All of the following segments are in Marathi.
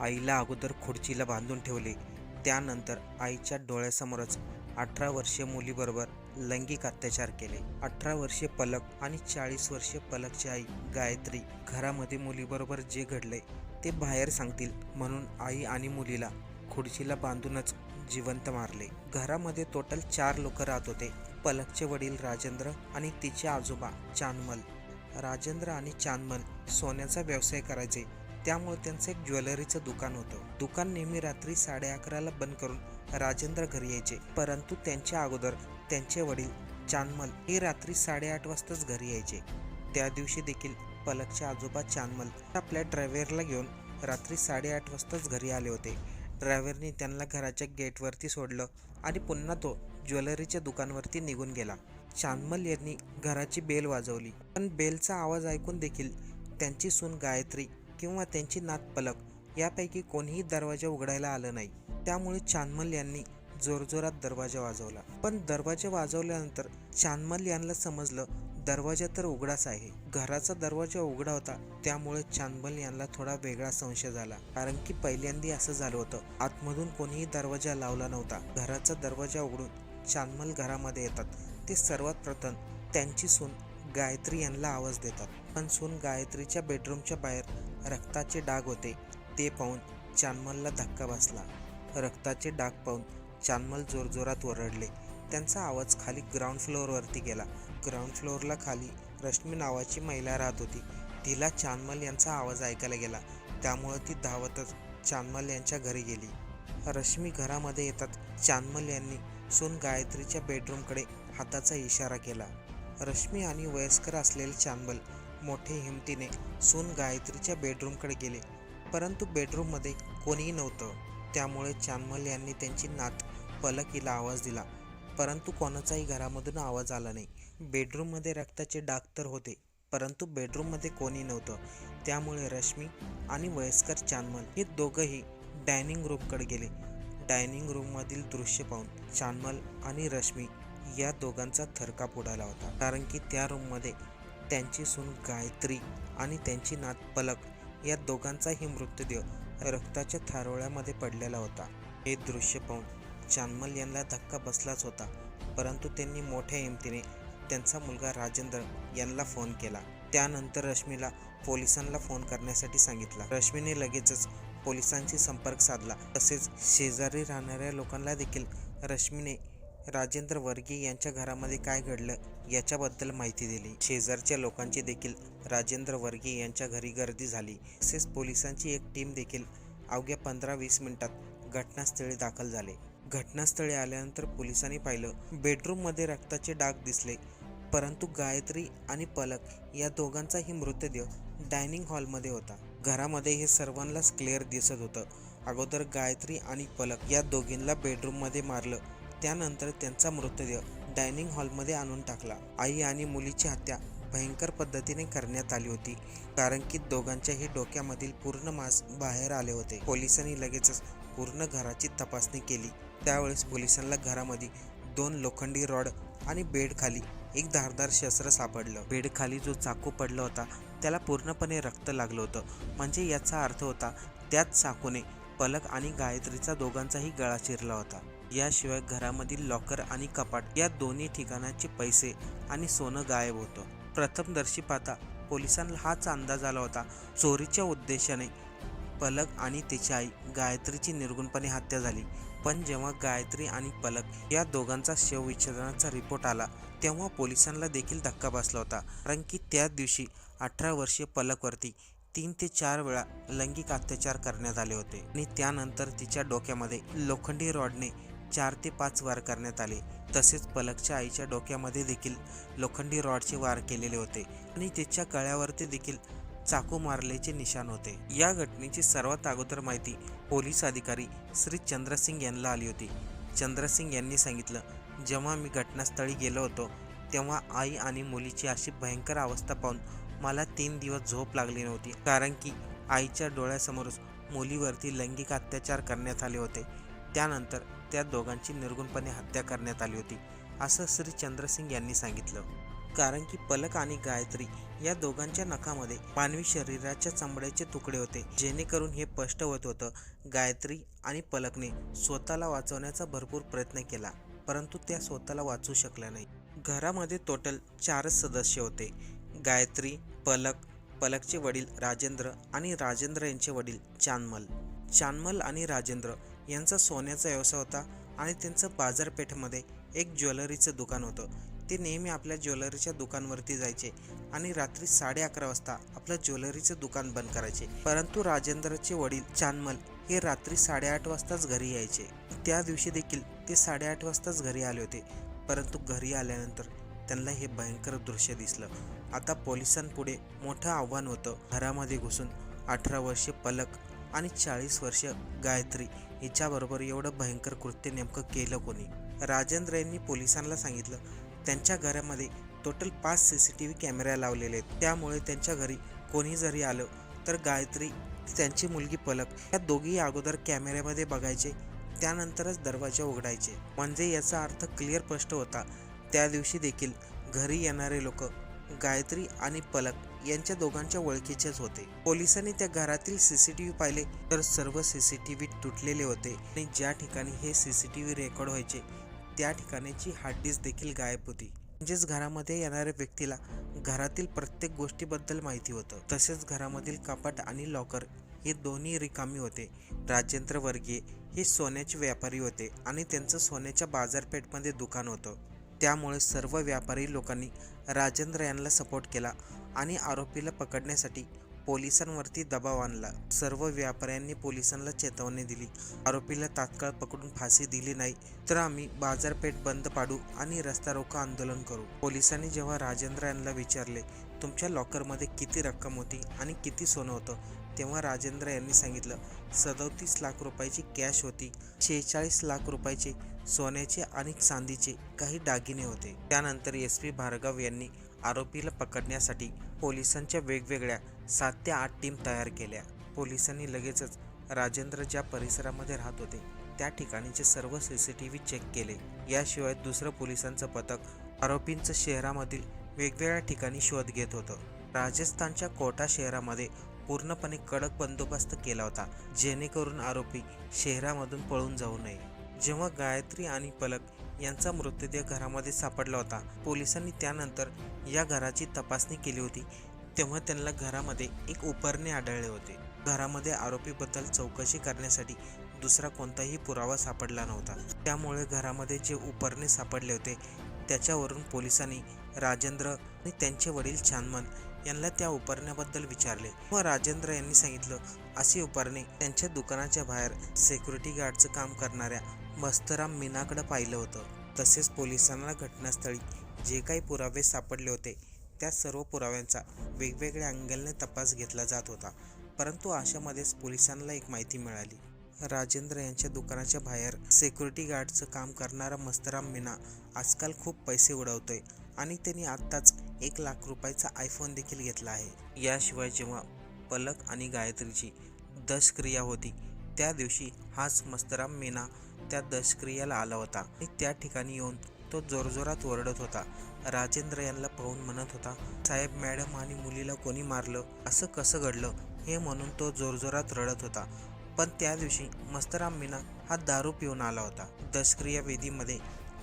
आईला अगोदर खुर्चीला बांधून ठेवले. त्यानंतर आईच्या डोळ्यासमोरच अठरा वर्षीय मुलीबरोबर लैंगिक अत्याचार केले. अठरा वर्षीय पलक आणि चाळीस वर्षीय पलकची आई गायत्री घरामध्ये मुलीबरोबर जे घडले ते बाहेर सांगतील म्हणून आई आणि मुलीला खुर्चीला बांधूनच जिवंत मारले. घरामध्ये टोटल चार लोक राहत होते. पलकचे वडील राजेंद्र आणि तिचे आजोबा चांदमल. राजेंद्र आणि चांदमल सोन्याचा व्यवसाय करायचे. त्यामुळे त्यांचं एक ज्वेलरीचं दुकान होतं. दुकान नेहमी रात्री साडे अकराला बंद करून राजेंद्र घरी यायचे. परंतु त्यांच्या अगोदर त्यांचे वडील चांदमल हे रात्री साडेआठ वाजताच घरी यायचे. त्या दिवशी देखील पलकचे आजोबा चांदमल आपल्या ड्रायव्हरला घेऊन रात्री साडेआठ वाजताच घरी आले होते. ड्रायव्हरने त्यांना घराच्या गेटवरती सोडलं आणि पुन्हा तो ज्वेलरीच्या दुकानवरती निघून गेला. चांदमल यांनी घराची बेल वाजवली. पण बेलचा आवाज ऐकून देखील त्यांची सून गायत्री किंवा त्यांची नातपलक यापैकी कोणीही दरवाजा उघडायला आलं नाही. त्यामुळे चांदमल यांनी जोरजोरात दरवाजा वाजवला. पण दरवाजा वाजवल्यानंतर चांदमल यांना समजलं दरवाजा तर उघडाच आहे. घराचा दरवाजा उघडा होता त्यामुळे चांदमल यांना थोडा वेगळा संशय झाला. कारण की पहिल्यांदा असं झालं होतं आतमधून कोणीही दरवाजा लावला नव्हता. घराचा दरवाजा उघडून चांदमल घरामध्ये येतात. ते सर्वात प्रथम त्यांची सून गायत्री यांना आवाज देतात. पण सून गायत्रीच्या बेडरूमच्या बाहेर रक्ताचे डाग होते ते पाहून चानमलला धक्का बसला. रक्ताचे डाग पाहून चांदमल जोरजोरात ओरडले. त्यांचा आवाज खाली ग्राउंड फ्लोअरवरती गेला. ग्राउंड फ्लोअरला खाली रश्मी नावाची महिला राहत होती. तिला चांदमल यांचा आवाज ऐकायला गेला. त्यामुळं ती धावतच चांदमल यांच्या घरी गेली. रश्मी घरामध्ये येतात. चानमल यांनी सोन गायत्रीच्या बेडरूमकडे हाताचा इशारा केला. रश्मी आणि वयस्कर असलेले चानमल मोठे हिमतीने सून गायत्रीच्या बेडरूमकडे गेले. परंतु बेडरूममध्ये कोणीही नव्हतं. त्यामुळे चांदमल यांनी त्यांची नात पलक हिला आवाज दिला. परंतु कोणाचाही घरामधून आवाज आला नाही. बेडरूममध्ये रक्ताचे डाग तर होते परंतु बेडरूममध्ये कोणी नव्हतं. त्यामुळे रश्मी आणि वयस्कर चांदमल हे दोघंही डायनिंग रूमकडे गेले. डायनिंग रूममधील दृश्य पाहून चांदमल आणि रश्मी या दोघांचा थरकाप उडाला होता. कारण की त्या रूममध्ये त्यांची सून गायत्री आणि त्यांची नात पलक या दोघांचाही मृतदेह रक्ताच्या थारोळ्यामध्ये पडलेला होता. हे दृश्य पाहून चानमल यांना धक्का बसलाच होता परंतु त्यांनी मोठ्या हिमतीने त्यांचा मुलगा राजेंद्र यांना फोन केला. त्यानंतर रश्मीला पोलिसांना फोन करण्यासाठी सांगितला. रश्मीने लगेचच पोलिसांशी संपर्क साधला. तसेच शेजारी राहणाऱ्या लोकांना देखील रश्मीने राजेंद्र वर्गी यांच्या घरामध्ये काय घडलं याच्याबद्दल माहिती दिली. शेजारच्या लोकांची देखील राजेंद्र वर्गी यांच्या घरी गर्दी झाली. तसेच पोलिसांची एक टीम देखील अवघ्या पंधरा वीस मिनिटात घटनास्थळी दाखल झाले. घटनास्थळी आल्यानंतर पोलिसांनी पाहिलं बेडरूममध्ये रक्ताचे डाग दिसले परंतु गायत्री आणि पलक या दोघांचाही मृतदेह डायनिंग हॉलमध्ये होता. घरामध्ये हे सर्वांनाच क्लिअर दिसत होतं. अगोदर गायत्री आणि पलक या दोघींना बेडरूममध्ये मारलं त्यानंतर त्यांचा मृतदेह डायनिंग हॉलमध्ये आणून टाकला. आई आणि मुलीची हत्या भयंकर पद्धतीने करण्यात आली होती कारण की दोघांच्याही डोक्यामधील पूर्ण मांस बाहेर आले होते. पोलिसांनी लगेचच पूर्ण घराची तपासणी केली. त्यावेळेस पोलिसांना घरामध्ये दोन लोखंडी रॉड आणि बेड खाली एक धारदार शस्त्र सापडलं. बेड खाली जो चाकू पडला होता त्याला पूर्णपणे रक्त लागलं होतं. म्हणजे याचा अर्थ होता त्याच चाकूने पलक आणि गायत्रीचा दोघांचाही गळा चिरला होता. याशिवाय घरामधील लॉकर आणि कपाट या दोन्ही ठिकाणाचे पैसे आणि सोनं गायब होतं. प्रथमदर्शी पाहता पोलिसांना हाच अंदाज आला होता. चोरीच्या उद्देशाने पलक आणि तिची आई गायत्रीची निर्गुणपणे हत्या झाली. पण जेव्हा गायत्री आणि पलक या दोघांचा शवविच्छेदनाचा रिपोर्ट आला तेव्हा पोलिसांना देखील धक्का बसला होता. कारण की त्याच दिवशी अठरा वर्षीय पलकवरती तीन ते चार वेळा लैंगिक अत्याचार करण्यात आले होते. आणि त्यानंतर तिच्या डोक्यामध्ये लोखंडी रॉडने चार ते पाच वार करण्यात आले. तसेच पलकच्या आईच्या डोक्यामध्ये देखील लोखंडी रॉडचे वार केलेले होते आणि तिच्या गळ्यावरती देखील चाकू मारल्याचे निशाण होते. या घटनेची सर्वात अगोदर माहिती पोलीस अधिकारी श्री चंद्रसिंग यांना आली होती. चंद्रसिंग यांनी सांगितलं जेव्हा मी घटनास्थळी गेलो होतो तेव्हा आई आणि मुलीची अशी भयंकर अवस्था पाहून मला तीन दिवस झोप लागली नव्हती. कारण की आईच्या डोळ्यासमोरच मुलीवरती लैंगिक अत्याचार करण्यात आले होते. त्यानंतर त्या दोघांची निर्गुणपणे हत्या करण्यात आली होती असं श्री चंद्रसिंग यांनी सांगितलं. कारण की पलक आणि गायत्री या दोघांच्या नखामध्ये मानवी शरीराच्या चामड्याचे तुकडे होते जेणेकरून हे स्पष्ट होत होतं. गायत्री आणि पलकने स्वतःला वाचवण्याचा भरपूर प्रयत्न केला परंतु त्या स्वतःला वाचू शकल्या नाही. घरामध्ये टोटल चारच सदस्य होते. गायत्री पलक पलकचे वडील राजेंद्र आणि राजेंद्र यांचे वडील चांदमल. चानमल आणि राजेंद्र यांचा सोन्याचा व्यवसाय होता आणि त्यांचं बाजारपेठेमध्ये एक ज्वेलरीचं दुकान होतं. ते नेहमी आपल्या ज्वेलरीच्या दुकानवरती जायचे आणि रात्री साडे अकरा वाजता आपलं ज्वेलरीचं दुकान बंद करायचे. परंतु राजेंद्रचे वडील चानमल हे रात्री साडेआठ वाजताच घरी यायचे. त्या दिवशी देखील ते साडेआठ वाजताच घरी आले होते. परंतु घरी आल्यानंतर त्यांना हे भयंकर दृश्य दिसलं. आता पोलिसांपुढे मोठं आव्हान होतं. घरामध्ये घुसून अठरा वर्षे पलक आणि चाळीस वर्ष गायत्री. हिच्याबरोबर एवढं भयंकर कृत्य नेमकं केलं कोणी? राजेंद्र यांनी पोलिसांना सांगितलं त्यांच्या घरामध्ये टोटल पाच C C T V camera लावलेले आहेत. त्यामुळे त्यांच्या घरी कोणी जरी आलं तर गायत्री त्यांची मुलगी पलक या दोघीही अगोदर कॅमेऱ्यामध्ये बघायचे त्यानंतरच दरवाजे उघडायचे. म्हणजे याचा अर्थ क्लिअर स्पष्ट होता. त्या दिवशी देखील घरी येणारे लोक गायत्री आणि पलक यांच्या दोघांच्या ओळखीचेच होते. पोलिसांनी त्या घरातील सीसीटीव्ही पाहिले तर सर्व सीसीटीव्ही तुटलेले होते आणि ज्या ठिकाणी हे सीसीटीव्ही रेकॉर्ड व्हायचे त्या ठिकाणीची हार्ड डिस्क देखील गायब होती. म्हणजेच घरामध्ये येणाऱ्या व्यक्तीला घरातील प्रत्येक गोष्टीबद्दल माहिती होतं. तसेच घरामधील कपाट आणि लॉकर हे दोन्ही रिकामी होते. राजेंद्र वर्गीय हे सोन्याचे व्यापारी होते आणि त्यांचं सोन्याच्या बाजारपेठमध्ये दुकान होतं. त्यामुळे सर्व व्यापारी लोकांनी राजेंद्र यांना सपोर्ट केला आणि आरोपीला पकडण्यासाठी पोलिसांवरती दबाव आणला. सर्व व्यापाऱ्यांनी पोलिसांना चेतावणी दिली. आरोपीला तात्काळ पकडून फाशी दिली नाही तर आम्ही बाजारपेठ बंद पाडू आणि रस्ता रोको आंदोलन करू. पोलिसांनी जेव्हा राजेंद्र यांना विचारले तुमच्या लॉकरमध्ये किती रक्कम होती आणि किती सोनं होतं? तेव्हा राजेंद्र यांनी सांगितलं सदोतीस लाख रुपयाची कॅश होती शेहेचाळीस लाख रुपयाचे सोन्याचे आणि चांदीचे काही दागिने होते. त्यानंतर एस पी भार्गव यांनी आरोपीला पकडण्यासाठी पोलिसांच्या वेगवेगळ्या सात ते आठ टीम तयार केल्या. पोलिसांनी लगेचच राजेंद्र ज्या परिसरामध्ये राहत होते त्या ठिकाणीचे सर्व C C T V check केले. याशिवाय दुसरं पोलिसांचं पथक आरोपींचं शहरामधील वेगवेगळ्या ठिकाणी शोध घेत होतं. राजस्थानच्या कोटा शहरामध्ये पूर्णपणे कडक बंदोबस्त केला होता जेणेकरून आरोपी शहरामधून पळून जाऊ नये. जेव्हा गायत्री आणि पलक यांचा मृतदेह घरामध्ये सापडला होता. पोलिसांनी त्यानंतर या घराची तपासणी केली होती. तेव्हा त्यांना घरामध्ये एक उपरणे आढळले होते. घरामध्ये आरोपीबद्दल चौकशी करण्यासाठी दुसरा कोणताही पुरावा सापडला नव्हता. त्यामुळे घरामध्ये जे उपरणे सापडले होते त्याच्यावरून पोलिसांनी राजेंद्र आणि त्यांचे वडील छानमन यांना त्या उपरण्याबद्दल विचारले. व राजेंद्र यांनी सांगितलं अशी उपरणे त्यांच्या दुकानाच्या बाहेर सिक्युरिटी गार्डचं काम करणाऱ्या मस्तराम मीनाकडं पाहिलं होतं. तसेच पोलिसांना घटनास्थळी जे काही पुरावे सापडले होते त्या सर्व पुराव्यांचा वेगवेगळ्या अँगलने तपास घेतला जात होता. परंतु अशामध्येच पोलिसांना एक माहिती मिळाली. राजेंद्र यांच्या दुकानाच्या बाहेर सिक्युरिटी गार्डचं काम करणारा मस्तराम मीना आजकाल खूप पैसे उडवतोय आणि त्यांनी आत्ताच एक लाख रुपयाचा आयफोन देखील घेतला आहे. याशिवाय जेव्हा पलक आणि गायत्रीची दशक्रिया होती त्या दिवशी हाच मस्तराम मीना त्या दशक्रियाला आला होता. आणि त्या ठिकाणी येऊन तो जोरजोरात ओरडत होता. राजेंद्र यांना पाहून म्हणत होता साहेब मॅडम आणि मुलीला कोणी मारलं? असं कसं घडलं? हे म्हणून तो जोरजोरात रडत होता. पण त्या दिवशी मस्तराम मीना हा दारू पिऊन आला होता. दशक्रिया विधीमध्ये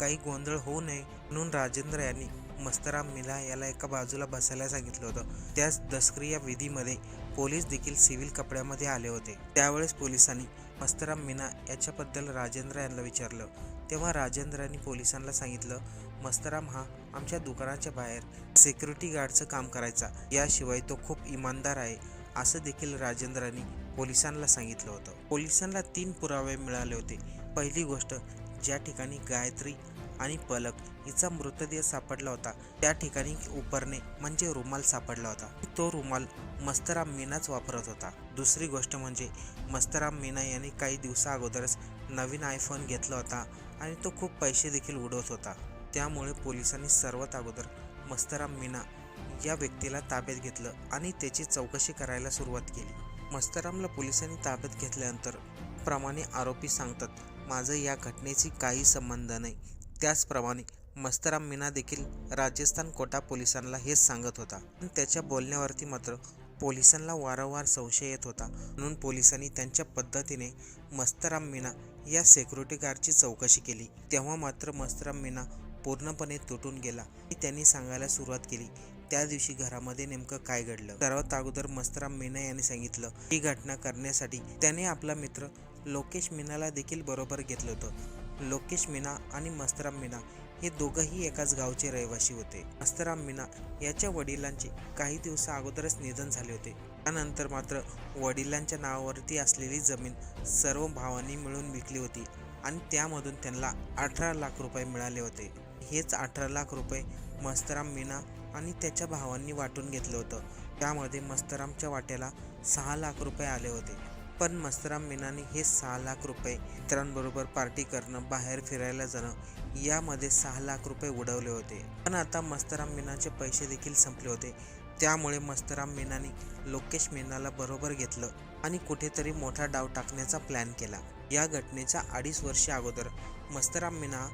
काही गोंधळ होऊ नये म्हणून राजेंद्र यांनी मस्तराम मीना याला एका बाजूला बसायला सांगितलं होतं. त्याच दशक्रिया विधीमध्ये पोलीस देखील सिव्हिल कपड्यामध्ये आले होते. त्यावेळेस पोलिसांनी मस्तराम मीना याच्याबद्दल राजेंद्र यांना विचारलं. तेव्हा राजेंद्रांनी पोलिसांना सांगितलं मस्तराम हा आमच्या दुकानाच्या बाहेर सिक्युरिटी गार्डचं काम करायचा. याशिवाय तो खूप इमानदार आहे असं देखील राजेंद्रांनी पोलिसांना सांगितलं होतं. पोलिसांना तीन पुरावे मिळाले होते. पहिली गोष्ट ज्या ठिकाणी गायत्री आणि पलक हिचा मृतदेह सापडला होता. त्या ठिकाणी उपरणे म्हणजे रुमाल सापडला होता. तो रुमाल मस्तराम मीनाच वापरत होता. दुसरी गोष्ट म्हणजे मस्तराम मीना यांनी काही दिवसा अगोदरच नवीन आयफोन घेतला होता आणि तो खूप पैसे देखील उडवत होता. त्यामुळे पोलिसांनी सर्वात अगोदर मस्तराम मीना या व्यक्तीला ताब्यात घेतलं आणि त्याची चौकशी करायला सुरुवात केली. मस्तरामला पोलिसांनी ताब्यात घेतल्यानंतर प्रमाणे आरोपी सांगतात माझं या घटनेशी काही संबंध नाही. त्याचप्रमाणे मस्तराम मीना देखील राजस्थान कोटा पोलिसांना हेच सांगत होता. पण त्याच्या बोलण्यावरती मात्र पोलिसांना वारंवार संशय येत होता. म्हणून पोलिसांनी त्यांच्या पद्धतीने मस्तराम मीना या सेक्युरिटी गार्डची चौकशी केली. तेव्हा मात्र मस्तराम मीना पूर्णपणे तुटून गेला. त्यांनी सांगायला सुरुवात केली. त्या दिवशी घरामध्ये नेमकं काय घडलं? सर्वात अगोदर मस्तराम मीना यांनी सांगितलं ही घटना करण्यासाठी त्याने आपला मित्र लोकेश मीनाला देखील बरोबर घेतलं होतं. लोकेश मीना आणि मस्तराम मीना हे दोघंही एकाच गावचे रहिवासी होते. मस्तराम मीना याच्या वडिलांचे काही दिवसा अगोदरच निधन झाले होते. त्यानंतर मात्र वडिलांच्या नावावरती असलेली जमीन सर्व भावांनी मिळून विकली होती आणि त्यामधून त्यांना अठरा लाख रुपये मिळाले होते. हेच अठरा लाख रुपये मस्तराम मीना आणि त्याच्या भावांनी वाटून घेतलं होतं. त्यामध्ये मस्तरामच्या वाट्याला सहा लाख रुपये आले होते. पण मस्तराम मीनाने हे सहा लाख रुपये मित्रांबरोबर पार्टी करणं बाहेर फिरायला जाणं यामध्ये सहा लाख रुपये उडवले होते. पण आता मस्तराम मीनाचे पैसे देखील संपले होते. त्यामुळे मस्तराम मीनाने लोकेश मीनाला बरोबर घेतलं आणि कुठेतरी मोठा डाव टाकण्याचा प्लॅन केला. या घटनेच्या अडीच वर्षे अगोदर मस्तराम मीना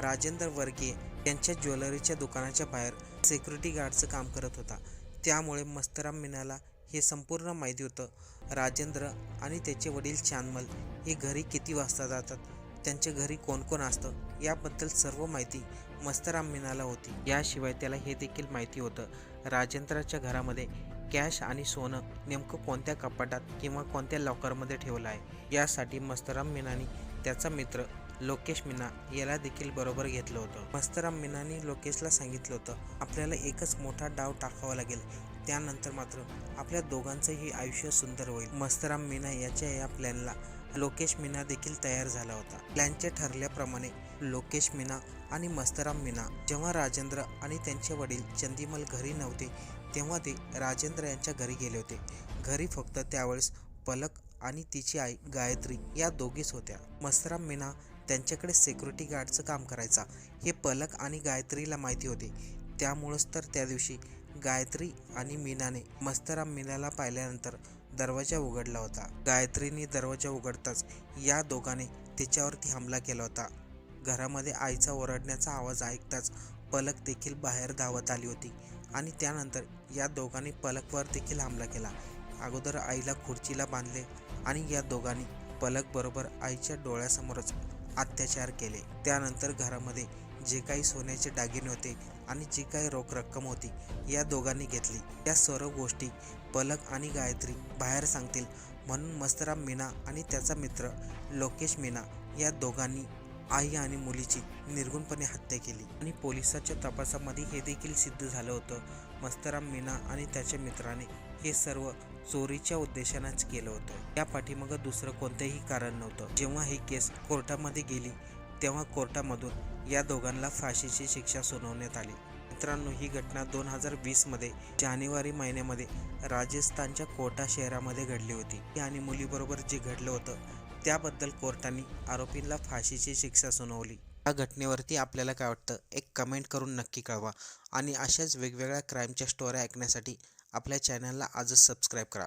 राजेंद्र वर्गे यांच्या ज्वेलरीच्या दुकानाच्या बाहेर सिक्युरिटी गार्डचं काम करत होता. त्यामुळे मस्तराम मीनाला हे संपूर्ण माहिती होतं. राजेंद्र आणि त्याचे वडील चानमल हे घरी किती वाजता जातात? त्यांच्या घरी कोण कोण असतं? याबद्दल सर्व माहिती मस्तराम मीनाला होती. याशिवाय त्याला हे देखील माहिती होतं राजेंद्राच्या घरामध्ये कॅश आणि सोनं नेमकं कोणत्या कपाटात किंवा कोणत्या लॉकरमध्ये ठेवलं आहे? यासाठी मस्तराम मीनानी त्याचा मित्र लोकेश मीना याला देखील बरोबर घेतलं होतं. मस्तराम मीनाने लोकेशला सांगितलं होतं आपल्याला एकच मोठा डाव टाकावा लागेल. त्यानंतर मात्र आपल्या दोघांचंही आयुष्य सुंदर होईल. मस्तराम मीना याच्या या प्लॅनला लोकेश मीना देखील तयार झाला होता. प्लॅनचे ठरल्याप्रमाणे लोकेश मीना आणि मस्तराम मीना जेव्हा राजेंद्र आणि त्यांचे वडील चंदीमल घरी नव्हते तेव्हा ते राजेंद्र यांच्या घरी गेले होते. घरी फक्त त्यावेळेस पलक आणि तिची आई गायत्री या दोघीच होत्या. मस्तराम मीना त्यांच्याकडे सिक्युरिटी गार्डचं काम करायचा. हे पलक आणि गायत्रीला माहिती होते. त्यामुळंच तर त्या दिवशी गायत्री आणि मीनाने मस्तराम मीनाला पाहिल्यानंतर दरवाजा उघडला होता. गायत्रीने दरवाजा उघडताच या दोघांनी तिच्यावरती हमला केला होता. घरामध्ये आईचा ओरडण्याचा आवाज ऐकताच पलक देखील बाहेर धावत आली होती आणि त्यानंतर या दोघांनी पलकवर देखील हमला केला. अगोदर आईला खुर्चीला बांधले आणि या दोघांनी पलक बरोबर आईच्या डोळ्यासमोरच अत्याचार केले. त्यानंतर घरामध्ये जे काही सोन्याचे दागिने होते आणि जी काही रोख रक्कम होती या दोघांनी घेतली. या सर्व गोष्टी पलक आणि गायत्री बाहेर सांगतील म्हणून मस्तराम मीना आणि त्याचा मित्र लोकेश मीना या दोघांनी आई आणि मुलीची निर्गुणपणे हत्या केली आणि पोलिसाच्या तपासामध्ये हे देखील सिद्ध झालं होतं. मस्तराम मीना आणि त्याच्या मित्राने हे सर्व चोरीच्या उद्देशानंच केलं होतं. या पाठीमागं दुसरं कोणतंही कारण नव्हतं. जेव्हा ही केस कोर्टामध्ये गेली तेव्हा कोर्टामधून या दोघांना फाशीची शिक्षा सुनावण्यात आली. मित्रांनो ही घटना दोन हजार वीसमध्ये जानेवारी महिन्यामध्ये राजस्थानच्या कोटा शहरामध्ये घडली होती. आणि मुलीबरोबर जे घडलं होतं त्याबद्दल कोर्टाने आरोपींना फाशीची शिक्षा सुनावली. या घटनेवरती आपल्याला काय वाटतं एक कमेंट करून नक्की कळवा. आणि अशाच वेगवेगळ्या क्राईमच्या स्टोऱ्या ऐकण्यासाठी आपल्या चॅनलला आजच सबस्क्राईब करा.